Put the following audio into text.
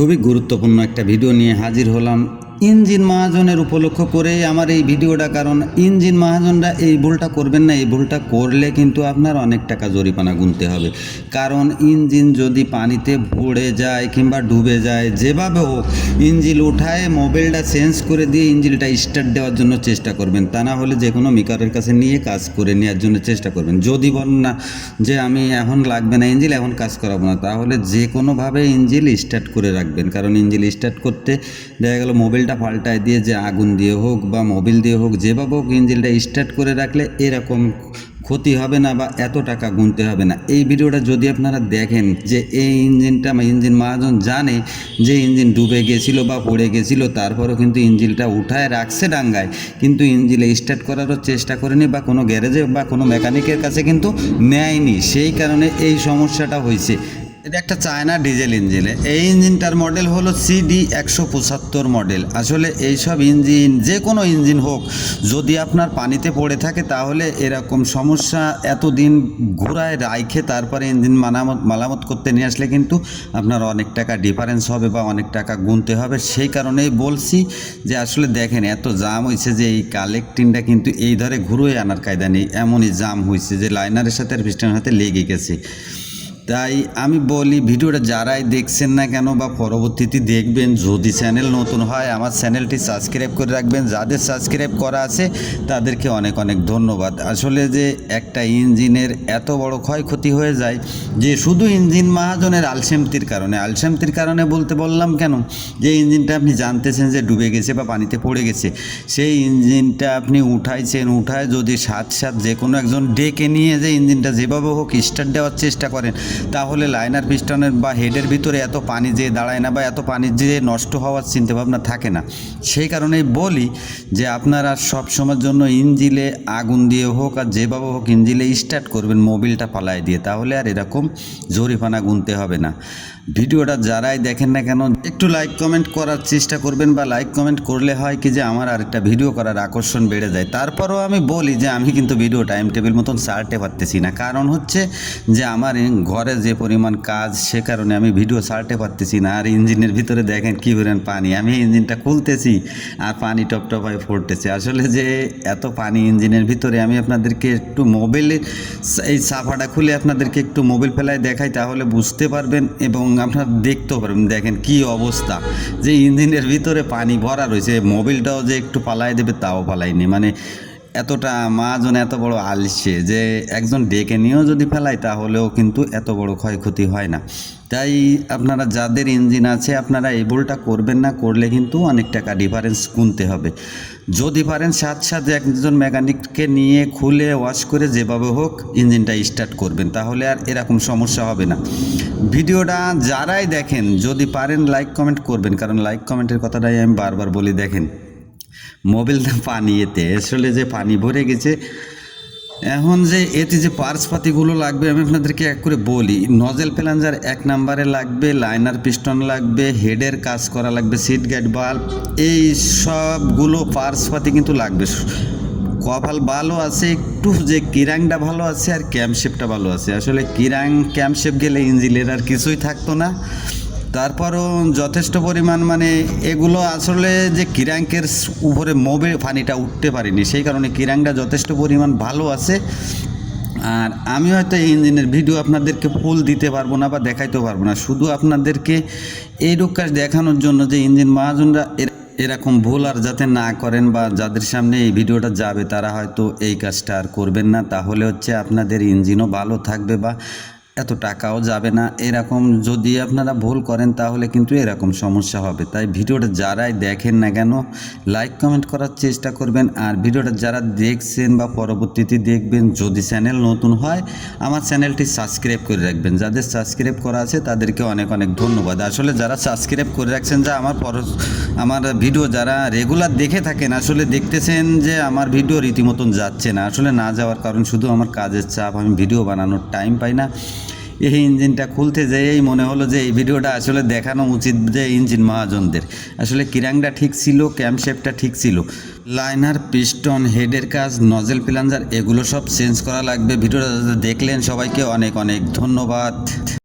খুবই গুরুত্বপূর্ণ একটা ভিডিও নিয়ে হাজির হলাম। ইঞ্জিন মহাজনের উপলক্ষ করে আমার এই ভিডিওটা, কারণ ইঞ্জিন মহাজনরা এই ভুলটা করবেন না, এই ভুলটা করলে কিন্তু আপনার অনেক টাকা জরিমানা গুনতে হবে। কারণ ইঞ্জিন যদি পানিতে ভরে যায় কিংবা ডুবে যায়, যেভাবে হোক ইঞ্জিল উঠায়, মোবাইলটা চেঞ্জ করে দিয়ে ইঞ্জিলটা স্টার্ট দেওয়ার জন্য চেষ্টা করবেন। তা না হলে যে কোনো মিকারের কাছে নিয়ে কাজ করে নেওয়ার জন্য চেষ্টা করবেন। যদি বলেন না যে আমি এখন লাগবে না ইঞ্জিল এখন কাজ করাবো না, তাহলে যে কোনোভাবে ইঞ্জিল স্টার্ট করে রাখবেন। কারণ ইঞ্জিল স্টার্ট করতে দেখা গেল মোবাইলটা পাল্টায় দিয়ে যে আগুন দিয়ে হোক বা মোবিল দিয়ে হোক, যেভাবে হোক ইঞ্জিনটা স্টার্ট করে রাখলে এরকম ক্ষতি হবে না বা এত টাকা গুনতে হবে না। এই ভিডিওটা যদি আপনারা দেখেন যে এই ইঞ্জিনটা ইঞ্জিন মহাজন জানে যে ইঞ্জিন ডুবে গেছিল বা পড়ে গেছিল, তারপরেও কিন্তু ইঞ্জিনটা উঠায় রাখছে ডাঙ্গায়, কিন্তু ইঞ্জিনে স্টার্ট করারও চেষ্টা করেনি বা কোনো গ্যারেজে বা কোনো মেকানিকের কাছে কিন্তু নেয়নি। সেই কারণে এই সমস্যাটা হয়েছে। এটা একটা চায়না ডিজেল ইঞ্জিন এই ইঞ্জিনটার মডেল হলো সিডি একশো পঁচাত্তর মডেল আসলে এইসব ইঞ্জিন যে কোনো ইঞ্জিন হোক, যদি আপনার পানিতে পড়ে থাকে, তাহলে এরকম সমস্যা এতদিন ঘোরায় রাইখে তারপরে ইঞ্জিন মানামত, মালামত করতে নিয়ে আসলে কিন্তু আপনার অনেক টাকা ডিফারেন্স হবে বা অনেক টাকা গুনতে হবে। সেই কারণেই বলছি যে আসলে দেখেন, এত জাম হয়েছে যে এই কালেক্টিংটা কিন্তু এই ধরে ঘুরোয় আনার কায়দা নেই। এমনই জাম হয়েছে যে লাইনারের সাথে আর পিস্টনের হাতে লেগে গেছে। তাই আমি বলি, ভিডিওটা যারাই দেখছেন না কেন বা পরবর্তীতে দেখবেন, যদি চ্যানেল নতুন হয়, আমার চ্যানেলটি সাবস্ক্রাইব করে রাখবেন। যাদের সাবস্ক্রাইব করা আছে, তাদেরকে অনেক অনেক ধন্যবাদ। আসলে যে একটা ইঞ্জিনের এত বড় ক্ষয়ক্ষতি হয়ে যায়, যে শুধু ইঞ্জিন মহাজনের আলসেমতির কারণে আলসেমতির কারণে বলতে বললাম কেন? যে ইঞ্জিনটা আপনি জানতেছেন যে ডুবে গেছে বা পানিতে পড়ে গেছে, সেই ইঞ্জিনটা আপনি উঠাইছেন, উঠায় যদি সাত সাত যে কোনো একজন ডেকে নিয়ে যে ইঞ্জিনটা যেভাবে হোক স্টার্ট দেওয়ার চেষ্টা করেন তাহলে লাইনার পিস্টনের বা হেডের ভিতরে এত পানি যে দাঁড়ায় না বা এত পানি যে নষ্ট হওয়ার চিন্তাভাবনা থাকে না। সেই কারণেই বলি যে আপনারা সব সময়ের জন্য ইঞ্জিলে আগুন দিয়ে হোক আর যেভাবে হোক ইঞ্জিলে স্টার্ট করবেন, মোবিলটা পালায় দিয়ে। তাহলে আর এরকম জরিফানা গুনতে হবে না। ভিডিওটা যারাই দেখেন না কেন, একটু লাইক কমেন্ট করার চেষ্টা করবেন বা লাইক কমেন্ট করলে হয় কি যে আমার আরেকটা ভিডিও করার আকর্ষণ বেড়ে যায়। তারপরও আমি বলি যে আমি কিন্তু ভিডিও টাইম টেবিল মতন ছাড়তে পারতেছি না। কারণ হচ্ছে যে আমার এই ঘরে যে পরিমাণ কাজ, সে কারণে আমি ভিডিও ছাড়তে পারতেছি না। আর ইঞ্জিনের ভিতরে দেখেন কী পরিমাণ পানি। আমি ইঞ্জিনটা খুলতেছি আর পানি টপ হয়ে ফুটতেছে। আসলে যে এত পানি ইঞ্জিনের ভিতরে আমি আপনাদেরকে একটু মোবাইলের এই সাফাটা খুলে আপনাদেরকে একটু মোবাইল ফেলায় দেখাই, তাহলে বুঝতে পারবেন এবং আপনারা দেখতেও পারবেন। দেখেন কি অবস্থা। যে ইঞ্জিনের ভিতরে পানি ভরা রয়েছে মোবিলটাও যে একটু পালায় দেবে, তাও পালায়নি। মানে এতটা মাজন এত বড় আলসে যে একজন ডেকে নিয়েও যদি ফেলায় তাহলেও কিন্তু এত বড় ক্ষয়ক্ষতি হয় না। তাই আপনারা যাদের ইঞ্জিন আছে, আপনারা এই ভুলটা করবেন না, করলে কিন্তু অনেক টাকা ডিফারেন্স গুনতে হবে। যদি পারেন সাথে সাথে একজন মেকানিককে নিয়ে খুলে ওয়াশ করে যেভাবে হোক ইঞ্জিনটা স্টার্ট করবেন, তাহলে আর এরকম সমস্যা হবে না। ভিডিওটা যারাই দেখেন, যদি পারেন লাইক কমেন্ট করবেন, কারণ লাইক কমেন্টের কথাটাই আমি বারবার বলি, দেখেন। মোবিলটা পানি এতে। আসলে যে পানি ভরে গেছে, এখন যে এতে যে পার্স পাতিগুলো লাগবে, আমি আপনাদেরকে এক করে বলি। নজেল প্যালেঞ্জার এক নাম্বারে লাগবে, লাইনার পিস্টন লাগবে, হেডের কাজ করা লাগবে, সিট গাইড বাল্ব, এই সবগুলো পার্স পাতি কিন্তু লাগবে। কপাল ভালো আছে, একটু যে কিরাংটা ভালো আছে আর ক্যাম্পশেপটা ভালো আছে। আসলে কিরাং ক্যাম্পশেপ গেলে ইঞ্জিনের আর কিছুই থাকতো না। তারপরও যথেষ্ট পরিমাণ মানে এগুলো আসলে যে কিরাঙ্কের উপরে মোবে পানিটা উঠতে পারিনি, সেই কারণে কিরাংটা যথেষ্ট পরিমাণ ভালো আছে। আর আমি হয়তো এই ইঞ্জিনের ভিডিও আপনাদেরকে ফুল দিতে পারব না বা দেখাইতেও পারব না। শুধু আপনাদেরকে এই কাজ দেখানোর জন্য যে ইঞ্জিন মহাজনরা এর- এরকম ভুল আর যাতে না করেন বা যাদের সামনে এই ভিডিওটা যাবে, তারা হয়তো এই কাজটা আর করবেন না। তাহলে হচ্ছে আপনাদের ইঞ্জিনও ভালো থাকবে বা এত টাকাও যাবে না। এরকম যদি আপনারা ভুল করেন, তাহলে কিন্তু এরকম সমস্যা হবে। তাই ভিডিওটা যারাই দেখেন না কেন লাইক কমেন্ট করার চেষ্টা করবেন। আর ভিডিওটা যারা দেখছেন বা পরবর্তীতে দেখবেন, যদি চ্যানেল নতুন হয়, আমার চ্যানেলটি সাবস্ক্রাইব করে রাখবেন। যাদের সাবস্ক্রাইব করা আছে, তাদেরকে অনেক অনেক ধন্যবাদ। আসলে যারা সাবস্ক্রাইব করে রাখছেন, যা আমার পর, আমার ভিডিও যারা রেগুলার দেখে থাকেন, আসলে দেখতেছেন যে আমার ভিডিও রীতিমতন যাচ্ছে না। আসলে না যাওয়ার কারণ শুধু আমার কাজের চাপ, আমি ভিডিও বানানোর টাইম পাই না। এই ইঞ্জিনটা খুলতে যেয়েই মনে হলো যে এই ভিডিওটা আসলে দেখানো উচিত যে ইঞ্জিন মহাজনদের। আসলে কিরাংটা ঠিক ছিল ক্যাম্পশেপটা ঠিক ছিল। লাইনার, পিস্টন, হেডের কাজ, নজেল প্লাঞ্জার, এগুলো সব চেঞ্জ করা লাগবে। ভিডিওটা দেখলেন সবাইকে অনেক অনেক ধন্যবাদ।